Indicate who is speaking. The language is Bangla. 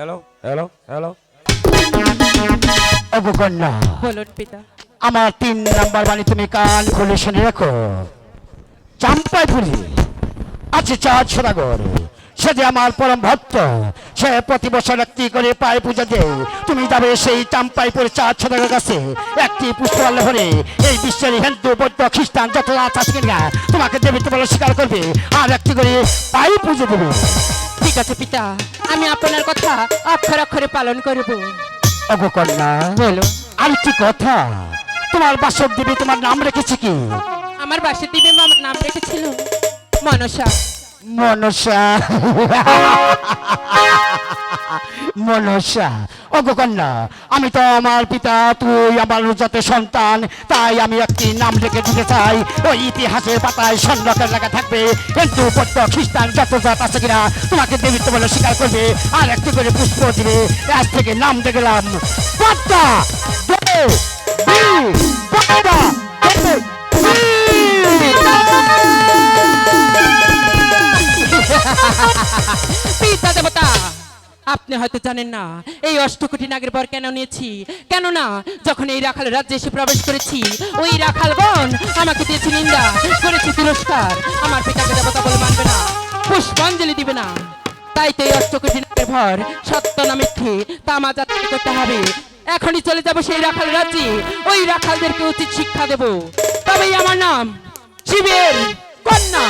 Speaker 1: হ্যালো হ্যালো হ্যালো
Speaker 2: অবকন্যা
Speaker 3: বলুন পিতা।
Speaker 2: আমার তিন নাম্বার বাণী তুমি কান খুলে শুনে রাখো। চাম্পাই ফুলি আছে চাঁদ সদাগর। সে যে আমার পরম ভক্ত সে প্রতি বছর একটি করে পায়ে পূজা দেয়। তুমি যাবে সেই চাম্পাই পরে চার সদাগর কাছে। একটি পুষ্পাল ভরে এই বিশ্বের হিন্দু বৌদ্ধ খ্রিস্টান যত নাচ আছে কিনা তোমাকে দেবে তোমার স্বীকার করবে আর একটি করে পায়ে পুজো দেবে।
Speaker 3: ঠিক আছে পিতা আমি আপনার কথা অক্ষর অক্ষরে পালন করব।
Speaker 2: অবকন্যা
Speaker 3: বলো।
Speaker 2: আর কি কথা তোমার বাসক দেবী তোমার নাম রেখেছে কি?
Speaker 3: আমার বাসে দিবে নাম রেখেছিল মনসা।
Speaker 2: মনসা। মনসা। অগকন্যা আমি তো আমার পিতা, তুই আমার যত সন্তান, তাই আমি একটি নাম রেখে দিতে চাই। ওই ইতিহাসের পাতায় সংরক্ষণ লেখা থাকবে। কিন্তু বৌদ্ধ, খ্রিস্টান, যত জাত আছে কিনা, তোমাকে দেবিত্ব বলে স্বীকার করবে। আর একটি করে পুষ্প দিবে। আজ থেকে নাম দেখলাম পদ্মা।
Speaker 3: আপনি হয়তো জানেন না, এই অষ্টকোটি নাগের পর কেন নিয়েছি? কেননা, যখন এই রাখাল রাজ্যে এসে প্রবেশ করেছি, ওই রাখালগণ আমাকে দিয়েছে নিন্দা, করেছে তিরস্কার। আমার পিতাকে দেবতা বলে মানবে না, পুষ্পাঞ্জলি দিবে না। তাই তো এই অষ্টকোটি নাগের ভর সত্য না মিথ্যে, তা আমার যাত্রা করতে হবে। এখনই চলে যাব সেই রাখাল রাজ্যে, ওই রাখালদেরকে উচিত শিক্ষা দেব। তবেই আমার নাম শিবের কন্যা।